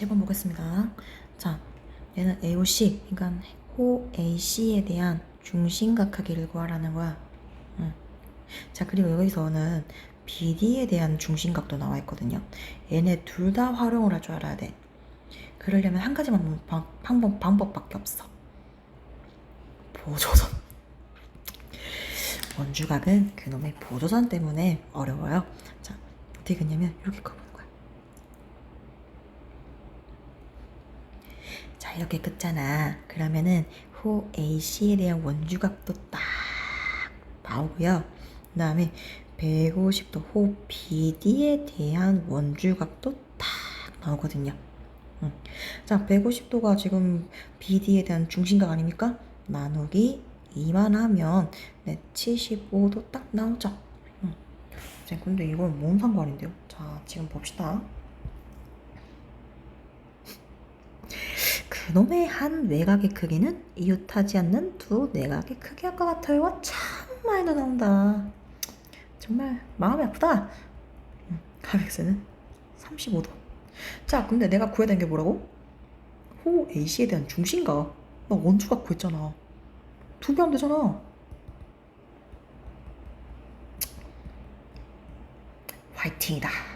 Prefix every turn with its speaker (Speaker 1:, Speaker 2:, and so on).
Speaker 1: 7번 보겠습니다. 자, 얘는 AOC, 그러니까 호 AC에 대한 중심각하기를 구하라는 거야. 응. 자, 그리고 여기서는 BD에 대한 중심각도 나와 있거든요. 얘네 둘 다 활용을 할 줄 알아야 돼. 그러려면 한 가지만 방, 방법, 방법밖에 없어. 보조선. 원주각은 그놈의 보조선 때문에 어려워요. 자, 어떻게 그냐면 이렇게 커보는 거야. 자, 이렇게 긋잖아. 그러면은 호 AC에 대한 원주각도 딱 나오고요. 그 다음에 150도 호 BD에 대한 원주각도 딱 나오거든요. 응. 자, 150도가 지금 BD에 대한 중심각 아닙니까? 나누기 2만 하면 네, 75도 딱 나오죠. 근데 이건 뭔 상관인데요? 자, 지금 봅시다. 그놈의 한 외곽의 크기는 이웃하지 않는 두 내각의 크기일 것 같아요. 참 많이 나온다. 정말 마음이 아프다. 음, 가백스는 35도. 자, 근데 내가 되는 게 뭐라고? 호 AC에 대한 중심각. 나 원주각 구했잖아. 두배 하면 되잖아. 화이팅이다.